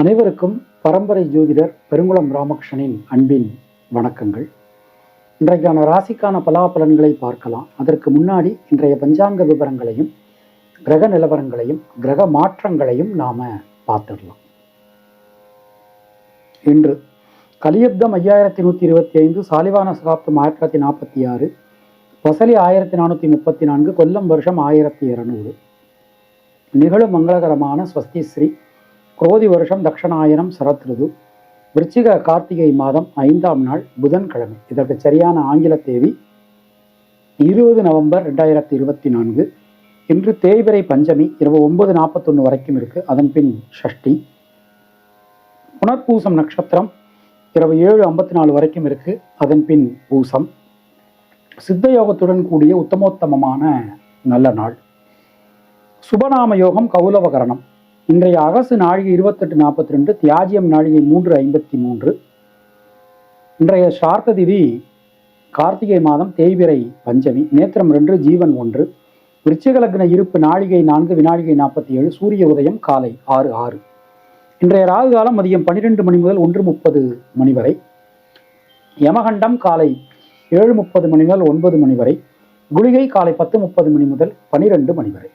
அனைவருக்கும் பரம்பரை ஜோதிடர் பெருங்குளம் ராமகிருஷ்ணனின் அன்பின் வணக்கங்கள். இன்றைக்கான ராசிக்கான பலாபலன்களை பார்க்கலாம். அதற்கு முன்னாடி இன்றைய பஞ்சாங்க விவரங்களையும் கிரக நிலவரங்களையும் கிரக மாற்றங்களையும் நாம பார்த்துடலாம். இன்று கலியுப்தம் ஐயாயிரத்தி நூற்றி இருபத்தி ஐந்து சாலிவான சகாப்தம் ஆயிரத்தி தொள்ளாயிரத்தி நாற்பத்தி ஆறு வசலி ஆயிரத்தி நானூற்றி முப்பத்தி நான்கு கொல்லம் வருஷம் ஆயிரத்தி இருநூறு. நிகழும் மங்களகரமான ஸ்வஸ்தி ஸ்ரீ குரோதி வருஷம் தக்ஷணாயனம் சரத்ருது விருச்சிக கார்த்திகை மாதம் ஐந்தாம் நாள் புதன்கிழமை. இதற்கு சரியான ஆங்கில தேதி இருபது நவம்பர் ரெண்டாயிரத்தி இருபத்தி நான்கு. இன்று தேய்பிரை பஞ்சமி இரவு ஒன்பது நாற்பத்தொன்று வரைக்கும் இருக்கு. அதன் பின் ஷஷ்டி. புனர்பூசம் நட்சத்திரம் இரவு ஏழு ஐம்பத்தி நாலு வரைக்கும் இருக்கு. அதன் பின் பூசம். சித்த யோகத்துடன் கூடிய உத்தமோத்தமமான நல்ல நாள். சுபநாம யோகம் கௌலவகரணம் இன்றைய அகசு நாழிகை இருபத்தெட்டு நாற்பத்தி ரெண்டு தியாஜியம் நாழிகை மூன்று ஐம்பத்தி மூன்று. இன்றைய சார்த்த திதி கார்த்திகை மாதம் தேய்பிரை பஞ்சமி நேத்திரம் ரெண்டு ஜீவன் ஒன்று. விருச்சிகலக்ன இருப்பு நாழிகை நான்கு வினாழிகை நாற்பத்தி ஏழு சூரிய உதயம் காலை ஆறு ஆறு. இன்றைய ராகு காலம் மதியம் பன்னிரெண்டு மணி முதல் ஒன்று முப்பது மணி வரை. யமகண்டம் காலை ஏழு முப்பது மணி முதல் ஒன்பது மணி வரை. குளிகை காலை பத்து முப்பது மணி முதல் பனிரெண்டு மணி வரை.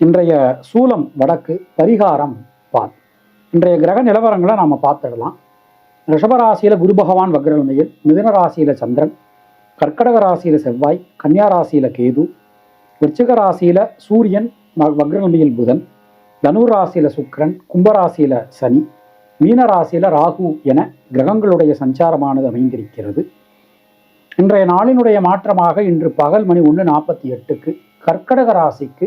இன்றைய சூலம் வடக்கு பரிகாரம் பால் இன்றைய கிரக நிலவரங்களை நாம் பார்த்துடலாம். ரிஷபராசியில் குரு பகவான் வக்ரநிலையில் மிதுன ராசியில் சந்திரன் கர்க்கடக ராசியில செவ்வாய் கன்னியா ராசியில கேது விருச்சிக ராசியில் சூரியன் வ- வக்ரநிலையில் புதன் தனுர் ராசியில் சுக்கிரன் கும்பராசியில சனி மீன ராசியில் ராகு என கிரகங்களுடைய சஞ்சாரமானது அமைந்திருக்கிறது. இன்றைய நாளினுடைய மாற்றமாக இன்று பகல் மணி ஒன்று நாற்பத்தி எட்டுக்கு கர்க்கடக ராசிக்கு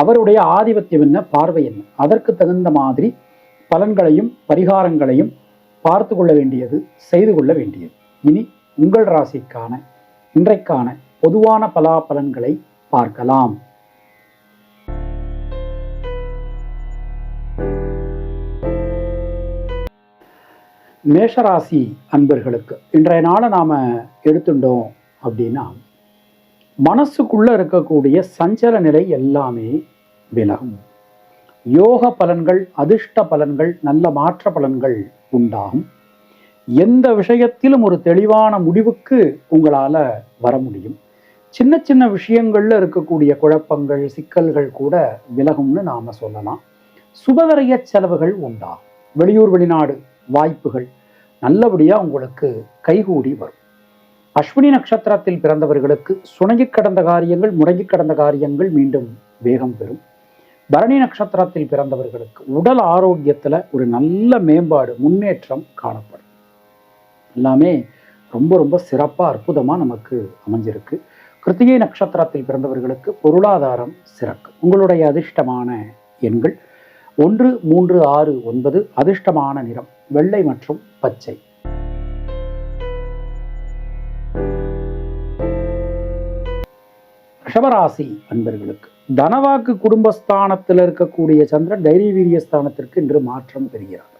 அவருடைய ஆதிபத்தியம் என்ன? பார்வை என்ன? அதற்கு தகுந்த மாதிரி பலன்களையும் பரிகாரங்களையும் பார்த்து கொள்ள வேண்டியது செய்து கொள்ள வேண்டியது. இனி உங்கள் ராசிக்கான இன்றைக்கான பொதுவான பலாபலன்களை பார்க்கலாம். மேஷராசி அன்பர்களுக்கு இன்றைய நாளை நாம எடுத்துட்டோம் அப்படின்னா மனசுக்குள்ள இருக்கக்கூடிய சஞ்சல நிலை எல்லாமே விலகும். யோக பலன்கள் அதிர்ஷ்ட பலன்கள் நல்ல மாற்ற பலன்கள் உண்டாகும். எந்த விஷயத்திலும் ஒரு தெளிவான முடிவுக்கு உங்களால் வர முடியும். சின்ன சின்ன விஷயங்களில் இருக்கக்கூடிய குழப்பங்கள் சிக்கல்கள் கூட விலகும்னு நாம சொல்லலாம். சுபவரைய செலவுகள் உண்டாகும். வெளியூர் வெளிநாடு வாய்ப்புகள் நல்லபடியாக உங்களுக்கு கைகூடி வரும். அஸ்வினி நட்சத்திரத்தில் பிறந்தவர்களுக்கு சுணங்கி கடந்த காரியங்கள் முடங்கி கடந்த காரியங்கள் மீண்டும் வேகம் பெறும். பரணி நட்சத்திரத்தில் பிறந்தவர்களுக்கு உடல் ஆரோக்கியத்தில் ஒரு நல்ல மேம்பாடு முன்னேற்றம் காணப்படும். எல்லாமே ரொம்ப ரொம்ப சிறப்பாக அற்புதமாக நமக்கு அமைஞ்சிருக்கு. கிருத்திகை நட்சத்திரத்தில் பிறந்தவர்களுக்கு பொருளாதாரம் சிறக்கும் உங்களுடைய அதிர்ஷ்டமான எண்கள் ஒன்று மூன்று ஆறு ஒன்பது அதிர்ஷ்டமான நிறம் வெள்ளை மற்றும் பச்சை. ரிஷபராசி அன்பர்களுக்கு தனவாக்கு குடும்பஸ்தானத்தில் இருக்கக்கூடிய சந்திரன் தைரிய வீரிய ஸ்தானத்திற்கு இன்று மாற்றம் பெறுகிறார்.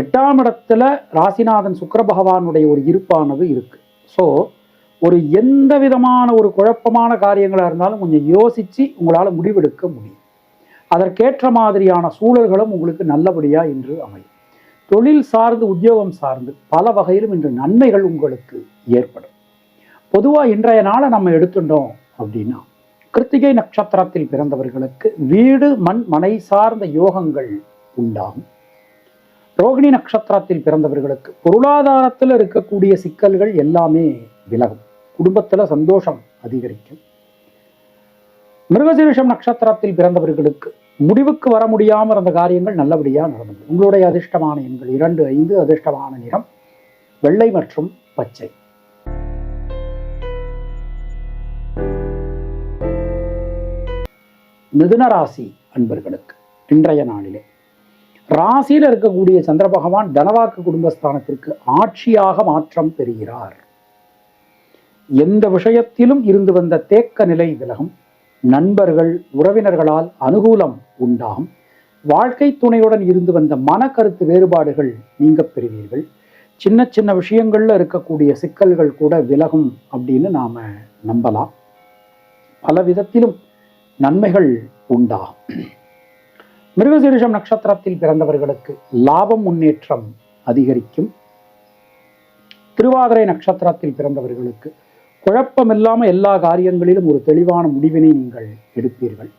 எட்டாம் இடத்துல ராசிநாதன் சுக்கர பகவானுடைய ஒரு இருப்பானது இருக்கு. ஸோ ஒரு எந்த விதமான ஒரு குழப்பமான காரியங்களா இருந்தாலும் கொஞ்சம் யோசிச்சு உங்களால முடிவெடுக்க முடியும். அதற்கேற்ற மாதிரியான சூழல்களும் உங்களுக்கு நல்லபடியா இன்று அமையும். தொழில் சார்ந்து உத்தியோகம் சார்ந்து பல வகையிலும் இன்று நன்மைகள் உங்களுக்கு ஏற்படும். பொதுவாக இன்றைய நாளை நம்ம எடுத்துட்டோம் அப்படின்னா கிருத்திகை நட்சத்திரத்தில் பிறந்தவர்களுக்கு வீடு மண் மனை சார்ந்த யோகங்கள் உண்டாகும். ரோகிணி நட்சத்திரத்தில் பிறந்தவர்களுக்கு பொருளாதாரத்தில் இருக்கக்கூடிய சிக்கல்கள் எல்லாமே விலகும். குடும்பத்துல சந்தோஷம் அதிகரிக்கும். மிருகசீரிஷம் நட்சத்திரத்தில் பிறந்தவர்களுக்கு முடிவுக்கு வர முடியாமல் இருந்த காரியங்கள் நல்லபடியாக நடந்தது. உங்களுடைய அதிர்ஷ்டமான எண்கள் இரண்டு ஐந்து அதிர்ஷ்டமான நிறம் வெள்ளை மற்றும் பச்சை. மிதுன ராசி அன்பர்களுக்கு இன்றைய நாளிலே. ராசியில் இருக்கக்கூடிய சந்திர பகவான் தனவாக்கு குடும்பஸ்தானத்திற்கு ஆட்சியாக மாற்றம் பெறுகிறார். எந்த விஷயத்திலும் இருந்து வந்த தேக்க நிலை விலகும். நண்பர்கள் உறவினர்களால் அனுகூலம் உண்டாகும். வாழ்க்கை துணையுடன் இருந்து வந்த மன கருத்து வேறுபாடுகள் நீங்க பெறுவீர்கள். சின்ன சின்ன விஷயங்கள்ல இருக்கக்கூடிய சிக்கல்கள் கூட விலகும் அப்படின்னு நாம நம்பலாம். பல விதத்திலும் நன்மைகள் உண்டாகும் மிருகசீரிஷம் நட்சத்திரத்தில் பிறந்தவர்களுக்கு லாபம் முன்னேற்றம் அதிகரிக்கும். திருவாதிரை நட்சத்திரத்தில் பிறந்தவர்களுக்கு குழப்பமில்லாமல் எல்லா காரியங்களிலும் ஒரு தெளிவான முடிவினை நீங்கள் எடுப்பீர்கள்.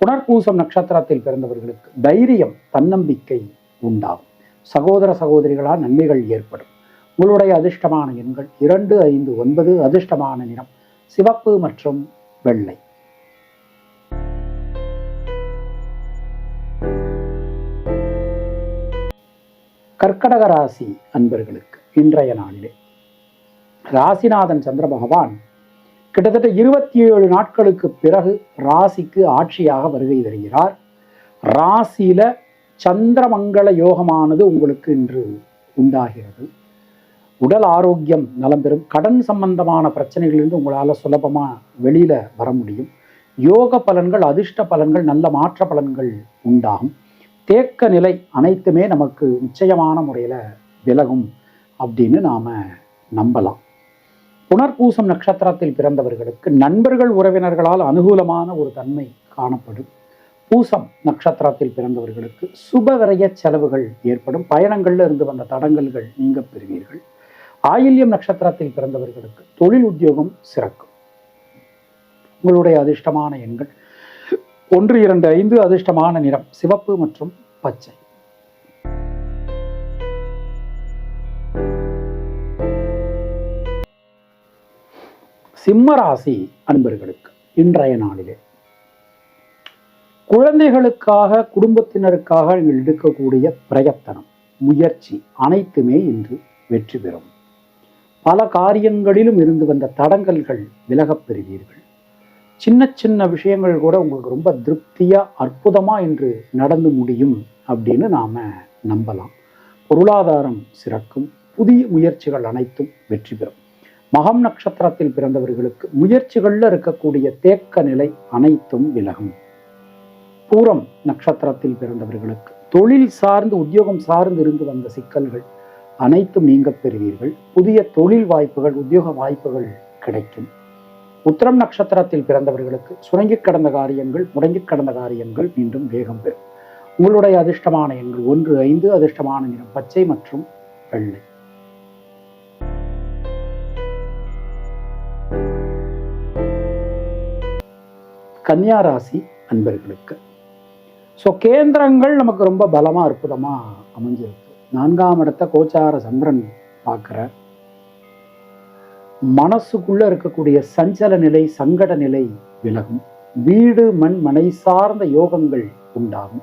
புனர்பூசம் நட்சத்திரத்தில் பிறந்தவர்களுக்கு தைரியம் தன்னம்பிக்கை உண்டாகும். சகோதர சகோதரிகளால் நன்மைகள் ஏற்படும். உங்களுடைய அதிர்ஷ்டமான எண்கள் இரண்டு ஐந்து ஒன்பது அதிர்ஷ்டமான நிறம் சிவப்பு மற்றும் வெள்ளை. கர்க்கடக ராசி அன்பர்களுக்கு இன்றைய நாளிலே. ராசிநாதன் சந்திர பகவான் கிட்டத்தட்ட இருபத்தி ஏழு நாட்களுக்கு பிறகு ராசிக்கு ஆட்சியாக வருகை தருகிறார். ராசியில சந்திரமங்கள யோகமானது உங்களுக்கு இன்று உண்டாகிறது. உடல் ஆரோக்கியம் நலம் பெறும். கடன் சம்பந்தமான பிரச்சனைகளிலிருந்து உங்களால் சுலபமாக வெளியில் வர முடியும். யோக பலன்கள் அதிர்ஷ்ட பலன்கள் நல்ல மாற்ற பலன்கள் உண்டாகும். தேக்க நிலை அனைத்துமே நமக்கு நிச்சயமான முறையில் விலகும் அப்படின்னு நாம நம்பலாம். புனர்பூசம் நட்சத்திரத்தில் பிறந்தவர்களுக்கு நண்பர்கள் உறவினர்களால் அனுகூலமான ஒரு தன்மை காணப்படும். பூசம் நட்சத்திரத்தில் பிறந்தவர்களுக்கு சுபவிரய செலவுகள் ஏற்படும். பயணங்களில் இருந்து வந்த தடங்கல்கள் நீங்க பெறுவீர்கள். ஆயில்யம் நட்சத்திரத்தில் பிறந்தவர்களுக்கு தொழில் உத்தியோகம் சிறக்கும். உங்களுடைய அதிர்ஷ்டமான எண்கள் ஒன்று இரண்டு ஐந்து அதிர்ஷ்டமான நிறம் சிவப்பு மற்றும் பச்சை. சிம்மராசி அன்பர்களுக்கு இன்றைய நாளிலே. குழந்தைகளுக்காக குடும்பத்தினருக்காக நீங்கள் எடுக்கக்கூடிய பிரயத்தனம் முயற்சி அனைத்துமே இன்று வெற்றி பெறும். பல காரியங்களிலும் இருந்து வந்த தடங்கல்கள் விலகப் பெறுவீர்கள். சின்ன சின்ன விஷயங்கள் கூட உங்களுக்கு ரொம்ப திருப்தியா அற்புதமா இன்று நடந்து முடியும் அப்படின்னு நாம நம்பலாம். பொருளாதாரம் சிறக்கும். புதிய முயற்சிகள் அனைத்தும் வெற்றி பெறும். மகம் நட்சத்திரத்தில் பிறந்தவர்களுக்கு முயற்சிகள்ல இருக்கக்கூடிய தேக்க நிலை அனைத்தும் விலகும். பூரம் நட்சத்திரத்தில் பிறந்தவர்களுக்கு தொழில் சார்ந்து உத்தியோகம் சார்ந்து இருந்து வந்த சிக்கல்கள் அனைத்தும் நீங்க பெறுவீர்கள். புதிய தொழில் வாய்ப்புகள் உத்தியோக வாய்ப்புகள் கிடைக்கும். உத்திரம் நட்சத்திரத்தில் பிறந்தவர்களுக்கு சுரங்கி கடந்த காரியங்கள் முடங்கி கடந்த காரியங்கள் மீண்டும் வேகம் பெறும். உங்களுடைய அதிர்ஷ்டமான எண்கள் ஒன்று ஐந்து அதிர்ஷ்டமான நிறம் பச்சை மற்றும் வெள்ளை. கன்னியா ராசி அன்பர்களுக்கு. ஸோ கேந்திரங்கள் நமக்கு ரொம்ப பலமா அற்புதமா அமைஞ்சிருக்கு. நான்காம் இடத்த கோச்சார சந்திரன் பார்க்கிறார். மனசுக்குள்ள இருக்கக்கூடிய சஞ்சல நிலை சங்கட நிலை விலகும். வீடு மண் மனை சார்ந்த யோகங்கள் உண்டாகும்.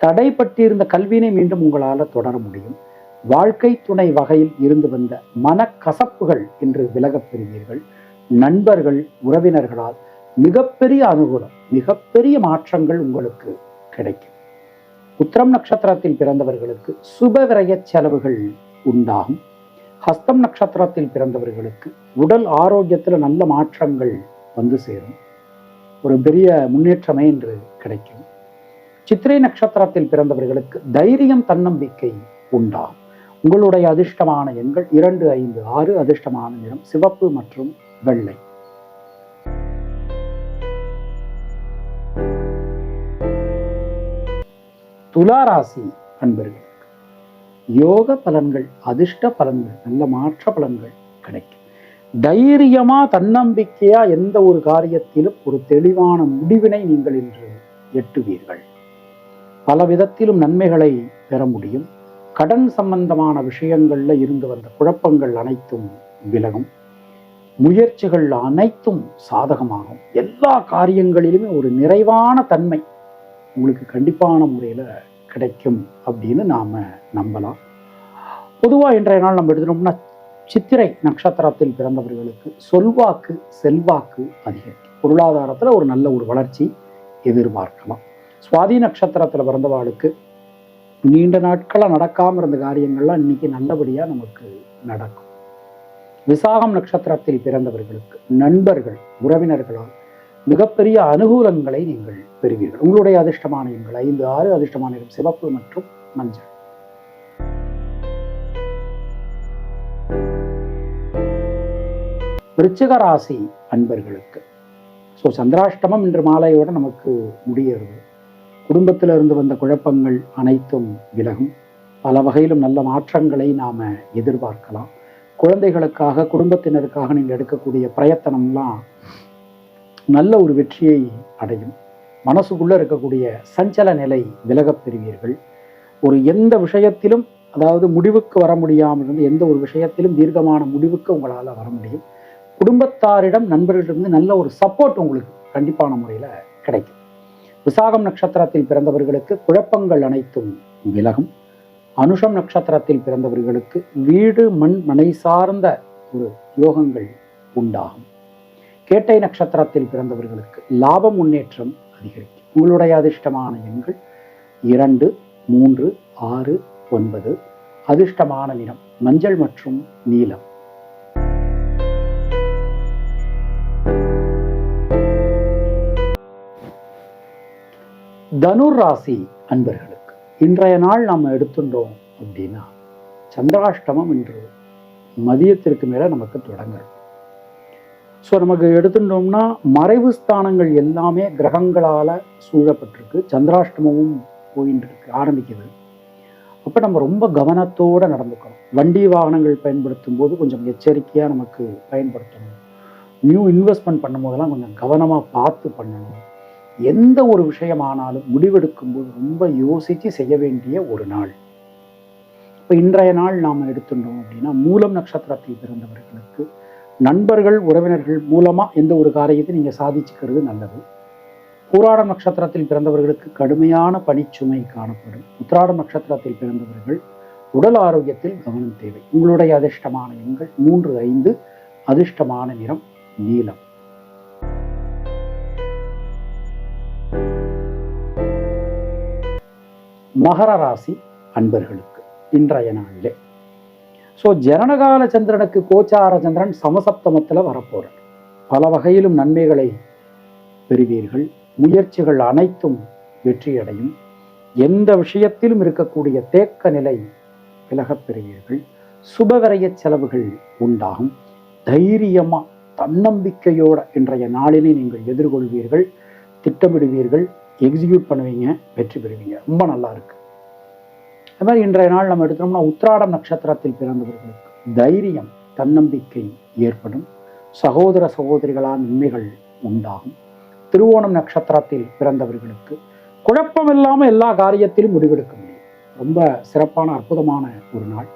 தடைப்பட்டிருந்த கல்வியினை மீண்டும் உங்களால் தொடர முடியும். வாழ்க்கை துணை வகையில் இருந்து வந்த மனக்கசப்புகள் என்று விலகப் பெறுவீர்கள். நண்பர்கள் உறவினர்களால் மிகப்பெரிய அனுகூலம் மிகப்பெரிய மாற்றங்கள் உங்களுக்கு கிடைக்கும். உத்திரம் நட்சத்திரத்தில் பிறந்தவர்களுக்கு சுப விரய செலவுகள் உண்டாகும். ஹஸ்தம் நட்சத்திரத்தில் பிறந்தவர்களுக்கு உடல் ஆரோக்கியத்தில் நல்ல மாற்றங்கள் வந்து சேரும். ஒரு பெரிய முன்னேற்றமே என்று கிடைக்கும். சித்திரை நட்சத்திரத்தில் பிறந்தவர்களுக்கு தைரியம் தன்னம்பிக்கை உண்டாகும். உங்களுடைய அதிர்ஷ்டமான எண்கள் இரண்டு ஐந்து ஆறு அதிர்ஷ்டமான நிறம் சிவப்பு மற்றும் வெள்ளை. துலா ராசி அன்பர்கள் யோக பலன்கள் அதிர்ஷ்ட பலன்கள் நல்ல மாற்ற பலன்கள் கிடைக்கும். தைரியமா தன்னம்பிக்கையா எந்த ஒரு காரியத்திலும் ஒரு தெளிவான முடிவினை நீங்கள் இன்று எட்டுவீர்கள். பல விதத்திலும் நன்மைகளை பெற முடியும். கடன் சம்பந்தமான விஷயங்கள்ல இருந்து வந்த குழப்பங்கள் அனைத்தும் விலகும். முயற்சிகள் அனைத்தும் சாதகமாகும். எல்லா காரியங்களிலுமே ஒரு நிறைவான தன்மை உங்களுக்கு கண்டிப்பான முறையில் கிடைக்கும் அப்படின்னு நாம் நம்பலாம். பொதுவாக இன்றைய நாள் நம்ம எடுத்துட்டோம்னா சித்திரை நட்சத்திரத்தில் பிறந்தவர்களுக்கு சொல்வாக்கு செல்வாக்கு அதிகரிக்கும் பொருளாதாரத்தில் ஒரு நல்ல ஒரு வளர்ச்சி எதிர்பார்க்கலாம். சுவாதி நட்சத்திரத்தில் பிறந்தவாளுக்கு நீண்ட நாட்களாக நடக்காமல் இருந்த காரியங்கள்லாம் இன்னைக்கு நல்லபடியாக நமக்கு நடக்கும். விசாகம் நட்சத்திரத்தில் பிறந்தவர்களுக்கு நண்பர்கள் உறவினர்களால் மிகப்பெரிய அனுகூலங்களை நீங்கள் பெறுவீர்கள். உங்களுடைய அதிர்ஷ்டமான எண்கள் ஐந்து ஆறு அதிர்ஷ்டமான சிவப்பு மற்றும் மஞ்சள். விருச்சிக ராசி அன்பர்களுக்கு ஸோ சந்திராஷ்டமம் இன்று மாலையோடு நமக்கு முடியறது. குடும்பத்தில் இருந்து வந்த குழப்பங்கள் அனைத்தும் விலகும். பல வகையிலும் நல்ல மாற்றங்களை நாம் எதிர்பார்க்கலாம். குழந்தைகளுக்காக குடும்பத்தினருக்காக நீங்கள் எடுக்கக்கூடிய பிரயத்தனம்லாம் நல்ல ஒரு வெற்றியை அடையும். மனசுக்குள்ளே இருக்கக்கூடிய சஞ்சல நிலை விலகப் பெறுவீர்கள். ஒரு எந்த விஷயத்திலும் அதாவது முடிவுக்கு வர முடியாமல் இருந்து எந்த ஒரு விஷயத்திலும் தீர்க்கமான முடிவுக்கு உங்களால் வர முடியும். குடும்பத்தாரிடம் நண்பர்களிடமிருந்து நல்ல ஒரு சப்போர்ட் உங்களுக்கு கண்டிப்பான முறையில் கிடைக்கும். விசாகம் நட்சத்திரத்தில் பிறந்தவர்களுக்கு குழப்பங்கள் அனைத்தும் விலகும். அனுஷம் நட்சத்திரத்தில் பிறந்தவர்களுக்கு வீடு மண் மனை சார்ந்த ஒரு யோகங்கள் உண்டாகும். கேட்டை நட்சத்திரத்தில் பிறந்தவர்களுக்கு லாபம் முன்னேற்றம் அதிகரிக்கும். உங்களுடைய அதிர்ஷ்டமான எண்கள் இரண்டு மூன்று ஆறு ஒன்பது. அதிர்ஷ்டமான நிறம் மஞ்சள் மற்றும் நீலம். தனுர் ராசி அன்பர்களுக்கு இன்றைய நாள் நாம் எடுத்துட்டோம் அப்படின்னா சந்திராஷ்டமம் இன்று மதியத்திற்கு மேலே நமக்கு தொடங்குறது. ஸோ நமக்கு எடுத்துட்டோம்னா மறைவு ஸ்தானங்கள் எல்லாமே கிரகங்களால் சூழப்பட்டிருக்கு. சந்திராஷ்டமமும் போயின்னு இருக்கு ஆரம்பிக்குது. அப்போ நம்ம ரொம்ப கவனத்தோடு நடந்துக்கணும். வண்டி வாகனங்கள் பயன்படுத்தும் போது கொஞ்சம் எச்சரிக்கையாக நமக்கு பயன்படுத்தணும். நியூ இன்வெஸ்ட்மெண்ட் பண்ணும்போதெல்லாம் கொஞ்சம் கவனமாக பார்த்து பண்ணணும். எந்த ஒரு விஷயமானாலும் முடிவெடுக்கும்போது ரொம்ப யோசித்து செய்ய வேண்டிய ஒரு நாள். இப்போ இன்றைய நாள் நாம் எடுத்துட்டோம் அப்படின்னா மூலம் நட்சத்திரத்தில் பிறந்தவர்களுக்கு நண்பர்கள் உறவினர்கள் மூலமாக எந்த ஒரு காரியத்தை நீங்கள் சாதிச்சுக்கிறது நல்லது. பூராடம் நட்சத்திரத்தில் பிறந்தவர்களுக்கு கடுமையான பணிச்சுமை காணப்படும். உத்திராடம் நட்சத்திரத்தில் பிறந்தவர்கள் உடல் ஆரோக்கியத்தில் கவனம் தேவை. உங்களுடைய அதிர்ஷ்டமான எண்கள் மூன்று ஐந்து அதிர்ஷ்டமான நிறம் நீலம். மகர ராசி அன்பர்களுக்கு இன்றைய நாளிலே ஸோ ஜனனகால சந்திரனுக்கு கோச்சார சந்திரன் சமசப்தமத்தில் வரப்போறார். பல வகையிலும் நன்மைகளை பெறுவீர்கள். முயற்சிகள் அனைத்தும் வெற்றியடையும். எந்த விஷயத்திலும் இருக்கக்கூடிய தேக்க நிலை விலகப் பெறுவீர்கள். சுபவரைய செலவுகள் உண்டாகும். தைரியமா தன்னம்பிக்கையோட இன்றைய நாளினை நீங்கள் எதிர்கொள்வீர்கள் திட்டமிடுவீர்கள் எக்ஸிக்யூட் பண்ணுவீங்க வெற்றி பெறுவீங்க. ரொம்ப நல்லா இருக்கு. அது மாதிரி இன்றைய நாள் நம்ம எடுத்தோம்னா உத்ராடம் நட்சத்திரத்தில் பிறந்தவர்களுக்கு தைரியம் தன்னம்பிக்கை ஏற்படும். சகோதர சகோதரிகளால் நன்மைகள் உண்டாகும். திருவோணம் நட்சத்திரத்தில் பிறந்தவர்களுக்கு குழப்பம் இல்லாமல் எல்லா காரியத்திலும் முடிவெடுக்க முடியும். ரொம்ப சிறப்பான அற்புதமான ஒரு நாள்.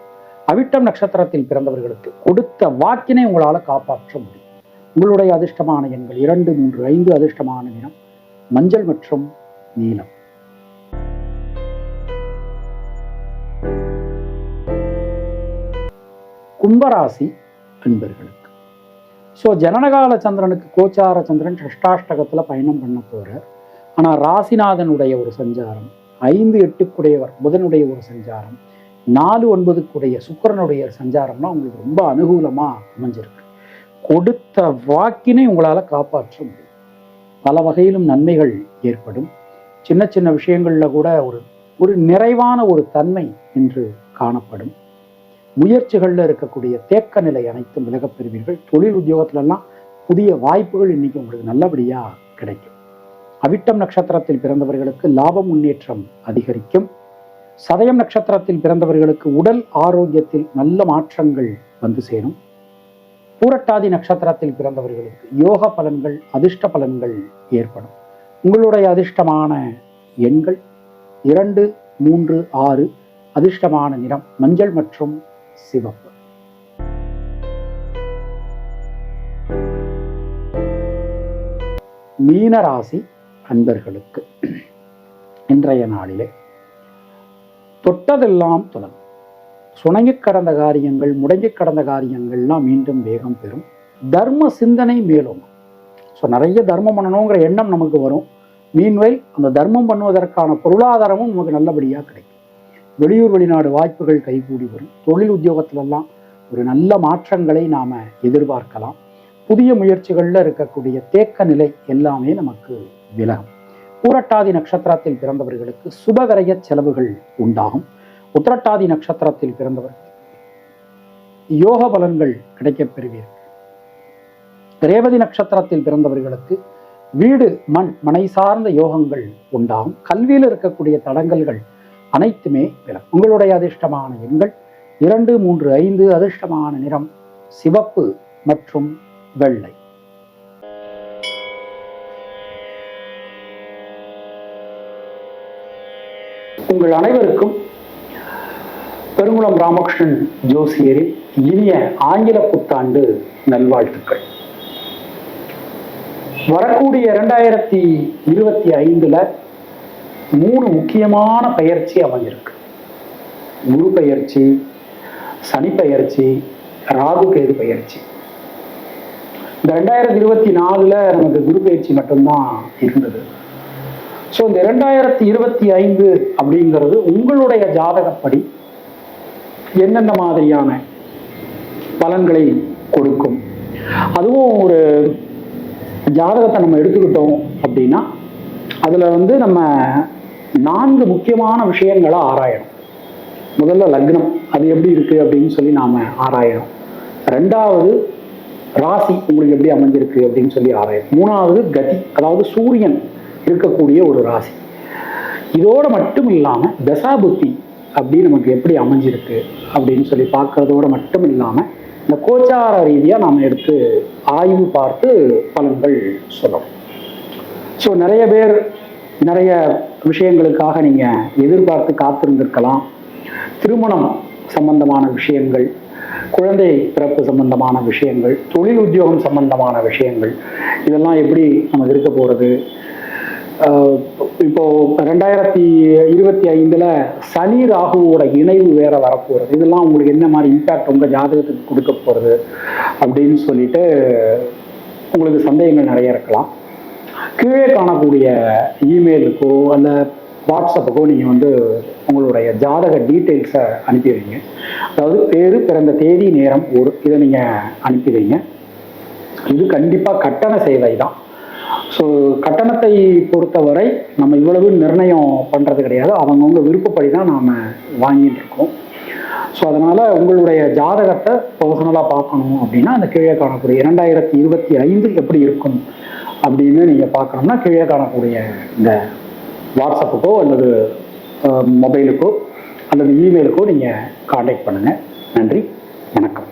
அவிட்டம் நட்சத்திரத்தில் பிறந்தவர்களுக்கு கொடுத்த வாக்கினை உங்களால் காப்பாற்ற முடியும். உங்களுடைய அதிர்ஷ்டமான எண்கள் இரண்டு மூன்று ஐந்து அதிர்ஷ்டமான நிறம் மஞ்சள் மற்றும் நீலம். கும்பராசி அன்பர்களுக்கு. ஸோ ஜனனகால சந்திரனுக்கு கோச்சார சந்திரன் ஷஷ்டாஷ்டகத்தில் பயணம் பண்ண போகிறார் ஆனால் ராசிநாதனுடைய ஒரு சஞ்சாரம் ஐந்து எட்டுக்குடையவர் புதனுடைய ஒரு சஞ்சாரம் நாலு ஒன்பதுக்குடைய சுக்கிரனுடைய சஞ்சாரம்னா உங்களுக்கு ரொம்ப அனுகூலமாக அமைஞ்சிருக்கு. கொடுத்த வாக்கினை உங்களால் காப்பாற்ற முடியும். பல வகையிலும் நன்மைகள் ஏற்படும். சின்ன சின்ன விஷயங்களில் கூட ஒரு ஒரு நிறைவான ஒரு தன்மை என்று காணப்படும். முயற்சிகளில் இருக்கக்கூடிய தேக்க நிலை அனைத்தும் விலகப் பெறுவீர்கள். தொழில் உத்தியோகத்திலெல்லாம் புதிய வாய்ப்புகள் இன்னைக்கு உங்களுக்கு நல்லபடியாக கிடைக்கும். அவிட்டம் நட்சத்திரத்தில் பிறந்தவர்களுக்கு லாபம் முன்னேற்றம் அதிகரிக்கும். சதயம் நட்சத்திரத்தில் பிறந்தவர்களுக்கு உடல் ஆரோக்கியத்தில் நல்ல மாற்றங்கள் வந்து சேரும். பூரட்டாதி நட்சத்திரத்தில் பிறந்தவர்களுக்கு யோக பலன்கள் அதிர்ஷ்ட பலன்கள் ஏற்படும். உங்களுடைய அதிர்ஷ்டமான எண்கள் இரண்டு மூன்று ஆறு அதிர்ஷ்டமான நிறம் மஞ்சள் மற்றும் சிவப்பு. மீனராசி அன்பர்களுக்கு இன்றைய நாளிலே தொட்டதெல்லாம் தொடங்கும் சுணங்கி கடந்த காரியங்கள் முடங்கி கடந்த காரியங்கள்லாம் மீண்டும் வேகம் பெறும். தர்ம சிந்தனை மேலும் ஸோ நிறைய தர்மம் பண்ணணுங்கிற எண்ணம் நமக்கு வரும். மீன்வேல் அந்த தர்மம் பண்ணுவதற்கான பொருளாதாரமும் நமக்கு நல்லபடியாக கிடைக்கும். வெளியூர் வெளிநாடு வாய்ப்புகள் கைகூடி வரும். தொழில் உத்தியோகத்திலெல்லாம் ஒரு நல்ல மாற்றங்களை நாம் எதிர்பார்க்கலாம். புதிய முயற்சிகளில் இருக்கக்கூடிய தேக்க நிலை எல்லாமே நமக்கு விலகும். பூரட்டாதி நட்சத்திரத்தில் பிறந்தவர்களுக்கு சுபகரைய செலவுகள் உண்டாகும். உத்திரட்டாதி நட்சத்திரத்தில் பிறந்தவர்கள் யோக பலன்கள் கிடைக்கப் பெறுவீர்கள் ரேவதி நட்சத்திரத்தில் பிறந்தவர்களுக்கு வீடு மண் மனை சார்ந்த யோகங்கள் உண்டாகும். கல்வியில் இருக்கக்கூடிய தடங்கல்கள் அனைத்துமே விலகும் உங்களுடைய அதிர்ஷ்டமான எண்கள் இரண்டு மூன்று ஐந்து அதிர்ஷ்டமான நிறம் சிவப்பு மற்றும் வெள்ளை. உங்கள் அனைவருக்கும் பெருங்குளம் ராமகிருஷ்ணன் ஜோசியரின் இனிய ஆங்கில புத்தாண்டு நல்வாழ்த்துக்கள். வரக்கூடிய இரண்டாயிரத்தி இருபத்தி ஐந்துல மூணு முக்கியமான பயிற்சி அமைஞ்சிருக்கு குரு பயிற்சி சனி பயிற்சி ராகு கேது பயிற்சி. இந்த ரெண்டாயிரத்தி இருபத்தி நாலுல நமக்கு குரு பயிற்சி மட்டும்தான் இருந்தது. ஸோ இந்த ரெண்டாயிரத்தி இருபத்தி ஐந்து அப்படிங்கிறது உங்களுடைய ஜாதகப்படி எந்தெந்த மாதிரியான பலன்களை கொடுக்கும்? அதுவும் ஒரு ஜாதகத்தை நம்ம எடுத்துக்கிட்டோம் அப்படின்னா அதில் வந்து நம்ம நான்கு முக்கியமான விஷயங்களை ஆராயணும். முதல்ல லக்னம் அது எப்படி இருக்கு அப்படின்னு சொல்லி நாம ஆராயணும். ரெண்டாவது ராசி உங்களுக்கு எப்படி அமைஞ்சிருக்கு அப்படின்னு சொல்லி ஆராயணும். மூணாவது கதி அதாவது சூரியன் இருக்கக்கூடிய ஒரு ராசி. இதோட மட்டும் இல்லாமல் தசாபுத்தி அப்படி நமக்கு எப்படி அமைஞ்சிருக்கு அப்படின்னு சொல்லி பார்க்கறதோட மட்டும் இல்லாமல் இந்த கோச்சார ரீதியாக நாம் எடுத்து ஆய்வு பார்த்து பலன்கள் சொல்லணும். ஸோ நிறைய பேர் நிறைய விஷயங்களுக்காக நீங்கள் எதிர்பார்த்து காத்திருந்திருக்கலாம். திருமணம் சம்பந்தமான விஷயங்கள் குழந்தை பிறப்பு சம்பந்தமான விஷயங்கள் தொழில் உத்தியோகம் சம்பந்தமான விஷயங்கள் இதெல்லாம் எப்படி நமக்கு இருக்க போகிறது இப்போ ரெண்டாயிரத்தி இருபத்தி ஐந்துல சனி ராகுவோட இணைவு வேற வரப்போகிறது இதெல்லாம் உங்களுக்கு என்ன மாதிரி இம்பேக்ட் உங்க ஜாதகத்துக்கு கொடுக்க போறது அப்படின்னு சொல்லிட்டு உங்களுக்கு சந்தேகங்கள் நிறைய இருக்கலாம். கீழே காணக்கூடிய இமெயிலுக்கோ அல்ல வாட்ஸ்அப்புக்கோ நீங்கள் வந்து உங்களுடைய ஜாதக டீட்டெயில்ஸை அனுப்பி வைங்க அதாவது பேர் பிறந்த தேதி நேரம் ஒரு இதை நீங்கள் அனுப்பி வைங்க இது கண்டிப்பாக கட்டண சேவை தான். ஸோ கட்டணத்தை பொறுத்தவரை நம்ம இவ்வளவு நிர்ணயம் பண்ணுறது கிடையாது. அவங்கவுங்க விருப்பப்படி தான் நாம் வாங்கிட்டு இருக்கோம். ஸோ அதனால் உங்களுடைய ஜாதகத்தை பர்சனலாக பார்க்கணும் அப்படின்னா அந்த கீழே காணக்கூடிய இரண்டாயிரத்தி இருபத்தி ஐந்து எப்படி இருக்கும்? அப்படின்னு நீங்கள் பார்க்கணும்னா கீழே காணக்கூடிய இந்த வாட்ஸ்அப்புக்கோ அல்லது மொபைலுக்கோ அல்லது இமெயிலுக்கோ நீங்கள் காண்டாக்ட் பண்ணுங்கள் நன்றி. வணக்கம்.